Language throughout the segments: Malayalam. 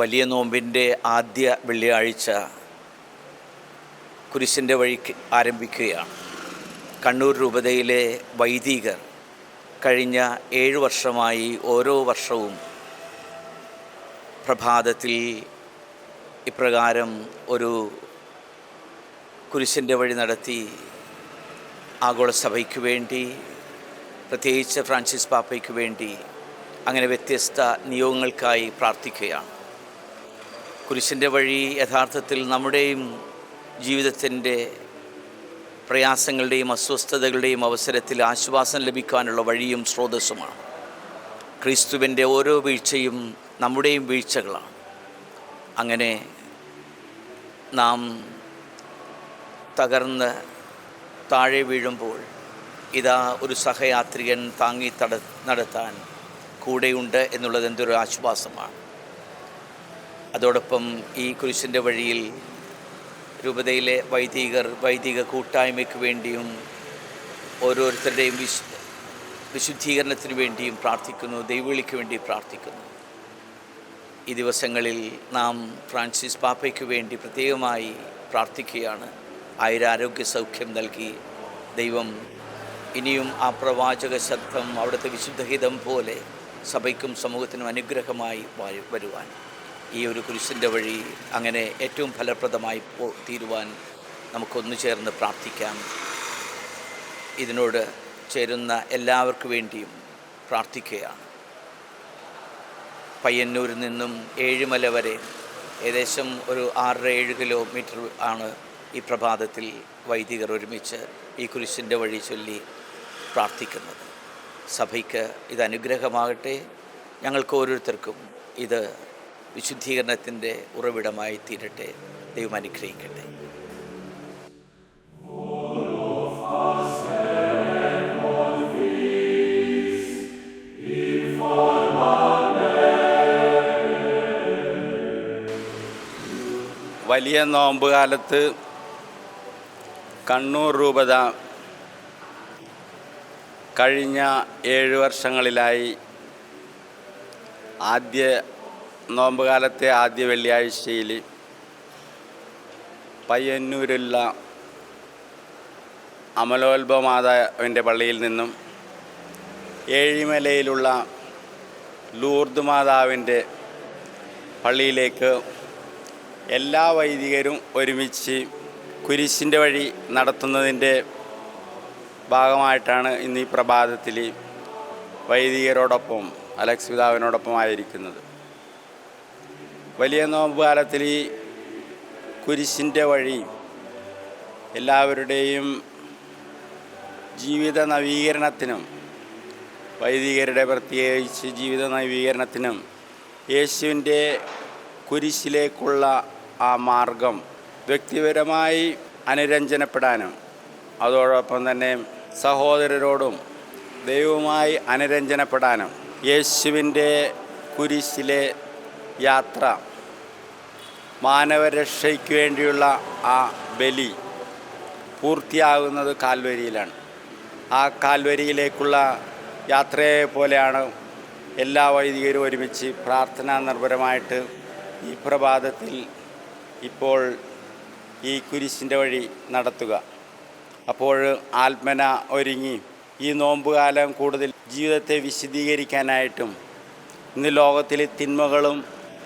വലിയ നോമ്പിന്റെ ആദ്യ വെള്ളിയാഴ്ച കുരിശിന്റെ വഴിക്ക് ആരംഭിക്കുകയാണ്. കണ്ണൂർ രൂപതയിലെ വൈദികർ കഴിഞ്ഞ ഏഴ് വർഷമായി ഓരോ വർഷവും പ്രഭാതത്തിൽ ഇപ്രകാരം ഒരു കുരിശിന്റെ വഴി നടത്തി ആഗോള സഭയ്ക്ക് വേണ്ടി പ്രത്യേകിച്ച് ഫ്രാൻസിസ് പാപ്പയ്ക്ക് വേണ്ടി അങ്ങനെ വ്യത്യസ്ത നിയോഗങ്ങൾക്കായി പ്രാർത്ഥിക്കുകയാണ്. കുരിശിന്റെ വഴി യഥാർത്ഥത്തിൽ നമ്മുടെയും ജീവിതത്തിന്റെ പ്രയാസങ്ങളുടെയും അസ്വസ്ഥതകളുടെയും അവസരത്തിൽ ആശ്വാസം ലഭിക്കാനുള്ള വഴിയും സ്രോതസ്സുമാണ്. ക്രിസ്തുവിന്റെ ഓരോ വീഴ്ചയും നമ്മുടെയും വീഴ്ചകളാണ്. അങ്ങനെ നാം തകർന്ന് താഴെ വീഴുമ്പോൾ ഇതാ ഒരു സഹയാത്രികൻ താങ്ങി തട നടത്താൻ കൂടെയുണ്ട് എന്നുള്ളത് എന്തൊരു ആശ്വാസമാണ്. അതോടൊപ്പം ഈ കുരിശിന്റെ വഴിയിൽ രൂപതയിലെ വൈദികർ വൈദിക കൂട്ടായ്മയ്ക്ക് വേണ്ടിയും ഓരോരുത്തരുടെയും വിശ് വിശുദ്ധീകരണത്തിന് വേണ്ടിയും പ്രാർത്ഥിക്കുന്നു ദൈവവിളിക്ക് വേണ്ടി പ്രാർത്ഥിക്കുന്നു. ഈ ദിവസങ്ങളിൽ നാം ഫ്രാൻസിസ് പാപ്പയ്ക്ക് വേണ്ടി പ്രത്യേകമായി പ്രാർത്ഥിക്കുകയാണ്. ആയുരാരോഗ്യ സൗഖ്യം നൽകി ദൈവം ഇനിയും ആ പ്രവാചക ശബ്ദം അവിടുത്തെ വിശുദ്ധഹിതം പോലെ സഭയ്ക്കും സമൂഹത്തിനും അനുഗ്രഹമായി വരുവാൻ. ഈ ഒരു കുരിശിന്റെ വഴി അങ്ങനെ ഏറ്റവും ഫലപ്രദമായി തീരുവാൻ നമുക്കൊന്നു ചേർന്ന് പ്രാർത്ഥിക്കാം. ഇതിനോട് ചേരുന്ന എല്ലാവർക്കു വേണ്ടിയും പ്രാർത്ഥിക്കുകയാണ് പയ്യന്നൂരിൽ നിന്നും ഏഴുമല വരെ ഏകദേശം ഒരു ആറര ഏഴ് കിലോമീറ്റർ ആണ് ഈ പ്രഭാതത്തിൽ വൈദികർ ഒരുമിച്ച് ഈ കുരിശിന്റെ വഴി ചൊല്ലി പ്രാർത്ഥിക്കുന്നത്. സഭയ്ക്ക് ഇത് അനുഗ്രഹമാകട്ടെ. ഞങ്ങൾക്ക് ഓരോരുത്തർക്കും ഇത് വിശുദ്ധീകരണത്തിന്റെ ഉറവിടമായി തീരട്ടെ. ദൈവം അനുഗ്രഹിക്കട്ടെ. വലിയ നോമ്പ് കാലത്ത് കണ്ണൂർ രൂപത കഴിഞ്ഞ ഏഴ് വർഷങ്ങളിലായി ആദ്യ നോമ്പ് കാലത്തെ ആദ്യ വെള്ളിയാഴ്ചയിൽ പയ്യന്നൂരുള്ള അമലോത്ഭവ മാതാവിന്റെ പള്ളിയിൽ നിന്നും ഏഴിമലയിലുള്ള ലൂർദ് മാതാവിന്റെ പള്ളിയിലേക്ക് എല്ലാ വൈദികരും ഒരുമിച്ച് കുരിശിന്റെ വഴി നടത്തുന്നതിന്റെ ഭാഗമായിട്ടാണ് ഇന്ന് ഈ പ്രഭാതത്തിൽ വൈദികരോടൊപ്പം അലക്സ് പിതാവിനോടൊപ്പം ആയിരിക്കുന്നത് വലിയ നോമ്പ് കാലത്തിൽ ഈ കുരിശിന്റെ വഴി എല്ലാവരുടെയും ജീവിത നവീകരണത്തിനും വൈദികരുടെ പ്രത്യേകിച്ച് ജീവിത നവീകരണത്തിനും യേശുവിന്റെ കുരിശിലേക്കുള്ള ആ മാർഗം വ്യക്തിപരമായി അനുരഞ്ജനപ്പെടാനും അതോടൊപ്പം തന്നെ സഹോദരരോടും ദൈവവുമായി അനുരഞ്ജനപ്പെടാനും യേശുവിന്റെ കുരിശിലെ യാത്ര മാനവരക്ഷയ്ക്ക് വേണ്ടിയുള്ള ആ ബലി പൂർത്തിയാകുന്നത് കാൽവരിയിലാണ്. ആ കാൽവരിയിലേക്കുള്ള യാത്രയെ പോലെയാണ് എല്ലാ വൈദികരും ഒരുമിച്ച് പ്രാർത്ഥനാ നിർഭരമായിട്ട് ഈ പ്രഭാതത്തിൽ ഇപ്പോൾ ഈ കുരിശിന്റെ വഴി നടത്തുക. അപ്പോൾ ആത്മന ഒരുങ്ങി ഈ നോമ്പുകാലം കൂടുതൽ ജീവിതത്തെ വിശദീകരിക്കാനായിട്ടും ഇന്ന് ലോകത്തിലെ തിന്മകളും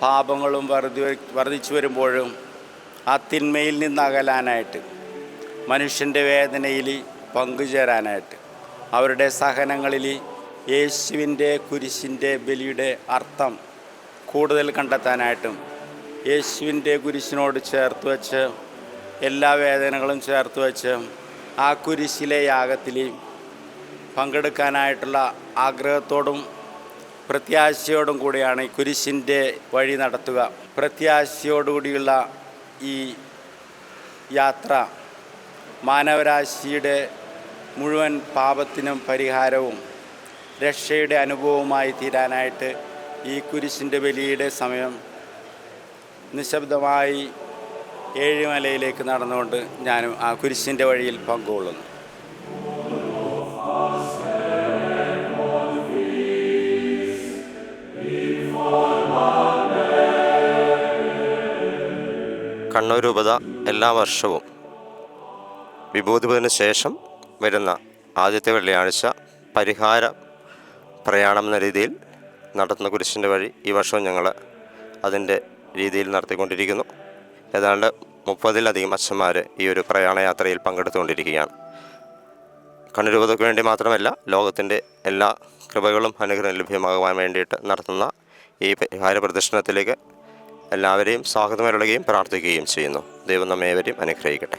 പാപങ്ങളും വർദ്ധി വർദ്ധിച്ചു വരുമ്പോഴും ആ തിന്മയിൽ നിന്ന് അകലാനായിട്ട് മനുഷ്യന്റെ വേദനയിൽ പങ്കുചേരാനായിട്ട് അവരുടെ സഹനങ്ങളിൽ യേശുവിന്റെ കുരിശിന്റെ ബലിയുടെ അർത്ഥം കൂടുതൽ കണ്ടെത്താനായിട്ടും യേശുവിന്റെ കുരിശിനോട് ചേർത്ത് വച്ച് എല്ലാ വേദനകളും ചേർത്ത് വച്ച് ആ കുരിശിലെ യാഗത്തിൽ പങ്കെടുക്കാനായിട്ടുള്ള ആഗ്രഹത്തോടും പ്രത്യാശയോടും കൂടിയാണ് ഈ കുരിശിന്റെ വഴി നടത്തുക. പ്രത്യാശയോടുകൂടിയുള്ള ഈ യാത്ര മാനവരാശിയുടെ മുഴുവൻ പാപത്തിനും പരിഹാരവും രക്ഷയുടെ അനുഭവവുമായി തീരാനായിട്ട് ഈ കുരിശിന്റെ ബലിയുടെ സമയം നിശബ്ദമായി ഏഴിമലയിലേക്ക് നടന്നുകൊണ്ട് ഞാനും ആ കുരിശിന്റെ വഴിയിൽ പങ്കുകൊള്ളുന്നു. കണ്ണൂർ രൂപത എല്ലാ വർഷവും വിഭൂതിപതിന് ശേഷം വരുന്ന ആദ്യത്തെ വെള്ളിയാഴ്ച പരിഹാര പ്രയാണം എന്ന രീതിയിൽ നടത്തുന്ന കുരിശിന്റെ വഴി ഈ വർഷവും ഞങ്ങൾ അതിന്റെ രീതിയിൽ നടത്തിക്കൊണ്ടിരിക്കുന്നു. ഏതാണ്ട് മുപ്പതിലധികം അച്ഛന്മാർ ഈ ഒരു പ്രയാണയാത്രയിൽ പങ്കെടുത്തുകൊണ്ടിരിക്കുകയാണ്. കണ്ണൂർ രൂപതയ്ക്ക് വേണ്ടി മാത്രമല്ല ലോകത്തിന്റെ എല്ലാ കൃപകളും അനുഗ്രഹം ലഭ്യമാകുവാൻ വേണ്ടിയിട്ട് നടത്തുന്ന ഈ പരിഹാര പ്രദർശനത്തിലേക്ക് എല്ലാവരെയും സ്വാഗതമരുളുകയും പ്രാർത്ഥിക്കുകയും ചെയ്യുന്നു. ദൈവം നമ്മേവരെയും അനുഗ്രഹിക്കട്ടെ.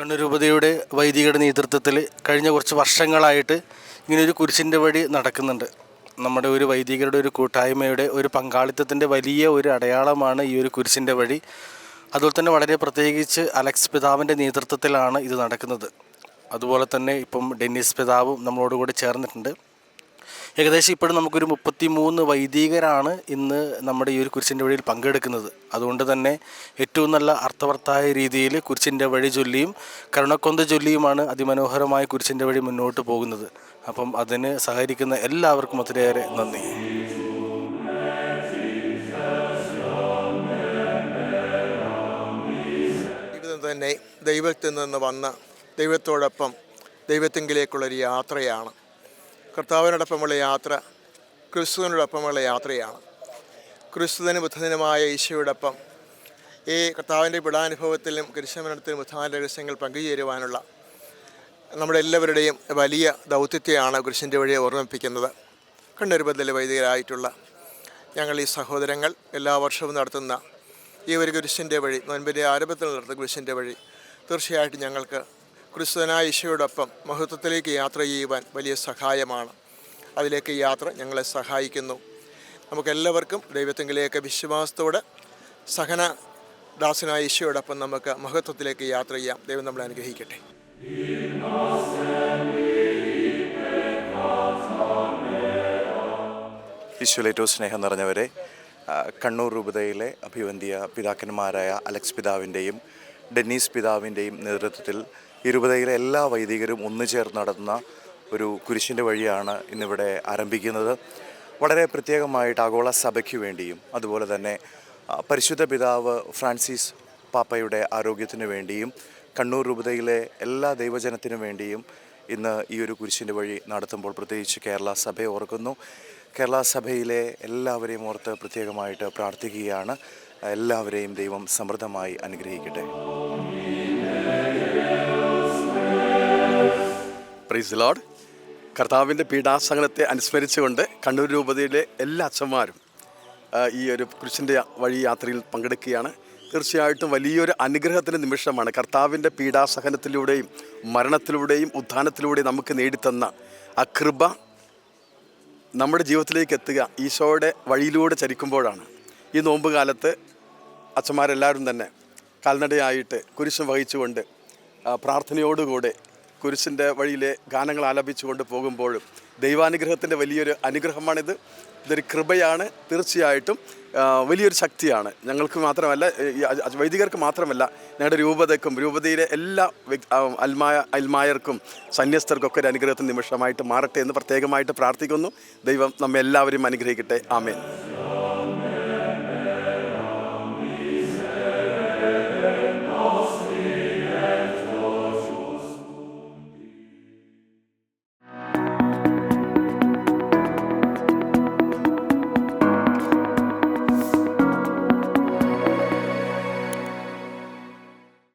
കണ്ണുരൂപതയുടെ വൈദികയുടെ നേതൃത്വത്തിൽ കഴിഞ്ഞ കുറച്ച് വർഷങ്ങളായിട്ട് ഇങ്ങനൊരു കുരിശിന്റെ വഴി നടക്കുന്നുണ്ട്. നമ്മുടെ ഒരു വൈദികരുടെ ഒരു കൂട്ടായ്മയുടെ ഒരു പങ്കാളിത്തത്തിന്റെ വലിയ ഒരു അടയാളമാണ് ഈ ഒരു കുരിശിന്റെ വഴി. അതുപോലെ തന്നെ വളരെ പ്രത്യേകിച്ച് അലക്സ് പിതാവിന്റെ നേതൃത്വത്തിലാണ് ഇത് നടക്കുന്നത്. അതുപോലെ തന്നെ ഇപ്പം ഡെന്നിസ് പിതാവും നമ്മളോടുകൂടി ചേർന്നിട്ടുണ്ട്. ഏകദേശം ഇപ്പോഴും നമുക്കൊരു മുപ്പത്തി മൂന്ന് വൈദികരാണ് ഇന്ന് നമ്മുടെ ഈ ഒരു കുരിശിന്റെ വഴിയിൽ പങ്കെടുക്കുന്നത്. അതുകൊണ്ട് തന്നെ ഏറ്റവും നല്ല അർത്ഥവർത്തായ രീതിയിൽ കുരിശിന്റെ വഴി ചൊല്ലിയും കരുണക്കൊന്ത ചൊല്ലിയുമാണ് അതിമനോഹരമായ കുരിശിന്റെ വഴി മുന്നോട്ട് പോകുന്നത്. അപ്പം അതിന് സഹകരിക്കുന്ന എല്ലാവർക്കും ഒത്തിരിയേറെ നന്ദി. തന്നെ ദൈവത്തിൽ നിന്ന് വന്ന ദൈവത്തോടൊപ്പം ദൈവത്തെങ്കിലേക്കുള്ളൊരു യാത്രയാണ്. കർത്താവിനോടൊപ്പമുള്ള യാത്ര ക്രിസ്തുവിനോടൊപ്പമുള്ള യാത്രയാണ്. ക്രിസ്തുവിന് ബുദ്ധദിനമായ ഈശോയോടൊപ്പം ഈ കർത്താവിന്റെ വിടാനുഭവത്തിലും കുരിശമരണത്തിലും ബുദ്ധാന്റെ രഹസ്യങ്ങൾ പങ്കുചേരുവാനുള്ള നമ്മുടെ എല്ലാവരുടെയും വലിയ ദൗത്യത്തെയാണ് കുരിശിന്റെ വഴിയെ ഓർമ്മിപ്പിക്കുന്നത്. കണ്ണൂരുബദ്ധല വൈദികരായിട്ടുള്ള ഞങ്ങൾ ഈ സഹോദരങ്ങൾ എല്ലാ വർഷവും നടത്തുന്ന ഈ ഒരു കുരിശിന്റെ വഴി നോൻപിന്റെ ആരംഭത്തിൽ നടത്തുന്ന കുരിശിന്റെ വഴി തീർച്ചയായിട്ടും ഞങ്ങൾക്ക് ക്രിസ്തുവനായ ഈശോയോടൊപ്പം മഹത്വത്തിലേക്ക് യാത്ര ചെയ്യുവാൻ വലിയ സഹായമാണ്. അതിലേക്ക് യാത്ര ഞങ്ങളെ സഹായിക്കുന്നു. നമുക്കെല്ലാവർക്കും ദൈവത്തെങ്കിലേക്ക് വിശ്വാസത്തോടെ സഹന ദാസനായ ഈശോയോടൊപ്പം നമുക്ക് മഹത്വത്തിലേക്ക് യാത്ര ചെയ്യാം. ദൈവം നമ്മളെ അനുഗ്രഹിക്കട്ടെ. ഈശോയിൽ ഏറ്റവും സ്നേഹം നിറഞ്ഞവരെ കണ്ണൂർ രൂപതയിലെ അഭിവന്ധ്യ പിതാക്കന്മാരായ അലക്സ് പിതാവിന്റെയും ഡെന്നീസ് പിതാവിന്റെയും നേതൃത്വത്തിൽ ഈ രൂപതയിലെ എല്ലാ വൈദികരും ഒന്നു ചേർന്ന് നടത്തുന്ന ഒരു കുരിശിന്റെ വഴിയാണ് ഇന്നിവിടെ ആരംഭിക്കുന്നത്. വളരെ പ്രത്യേകമായിട്ട് ആഗോള സഭയ്ക്ക് വേണ്ടിയും അതുപോലെ തന്നെ പരിശുദ്ധ പിതാവ് ഫ്രാൻസിസ് പാപ്പയുടെ ആരോഗ്യത്തിന് വേണ്ടിയും കണ്ണൂർ രൂപതയിലെ എല്ലാ ദൈവജനത്തിനു വേണ്ടിയും ഇന്ന് ഈ ഒരു കുരിശിന്റെ വഴി നടത്തുമ്പോൾ പ്രത്യേകിച്ച് കേരള സഭയെ ഓർക്കുന്നു. കേരള സഭയിലെ എല്ലാവരെയും ഓർത്ത് പ്രത്യേകമായിട്ട് പ്രാർത്ഥിക്കുകയാണ്. എല്ലാവരെയും ദൈവം സമൃദ്ധമായി അനുഗ്രഹിക്കട്ടെ. പ്രൈസ് കർത്താവിന്റെ പീഡാസഹനത്തെ അനുസ്മരിച്ചുകൊണ്ട് കണ്ണൂർ രൂപതയിലെ എല്ലാ അച്ഛന്മാരും ഈ ഒരു കുരിശിന്റെ വഴി യാത്രയിൽ പങ്കെടുക്കുകയാണ്. തീർച്ചയായിട്ടും വലിയൊരു അനുഗ്രഹത്തിന്റെ നിമിഷമാണ് കർത്താവിന്റെ പീഡാസഹനത്തിലൂടെയും മരണത്തിലൂടെയും ഉത്ഥാനത്തിലൂടെയും നമുക്ക് നേടിത്തന്ന ആ കൃപ നമ്മുടെ ജീവിതത്തിലേക്ക് എത്തുക ഈശോയുടെ വഴിയിലൂടെ ചരിക്കുമ്പോഴാണ്. ഈ നോമ്പ് കാലത്ത് അച്ഛന്മാരെല്ലാവരും തന്നെ കാൽനടയായിട്ട് കുരിശും വഹിച്ചുകൊണ്ട് പ്രാർത്ഥനയോടുകൂടെ കുരിശിന്റെ വഴിയിലെ ഗാനങ്ങൾ ആലപിച്ചുകൊണ്ട് പോകുമ്പോഴും ദൈവാനുഗ്രഹത്തിന്റെ വലിയൊരു അനുഗ്രഹമാണിത്. ഇതൊരു കൃപയാണ്. തീർച്ചയായിട്ടും വലിയൊരു ശക്തിയാണ്. ഞങ്ങൾക്ക് മാത്രമല്ല വൈദികർക്ക് മാത്രമല്ല ഞങ്ങളുടെ രൂപതയ്ക്കും രൂപതയിലെ എല്ലാ അൽമായ അൽമായർക്കും സന്യസ്തർക്കും ഒക്കെ ഒരു അനുഗ്രഹത്തിന് നിമിഷമായിട്ട് മാറട്ടെ എന്ന് പ്രത്യേകമായിട്ട് പ്രാർത്ഥിക്കുന്നു. ദൈവം നമ്മെ അനുഗ്രഹിക്കട്ടെ. ആമേൻ.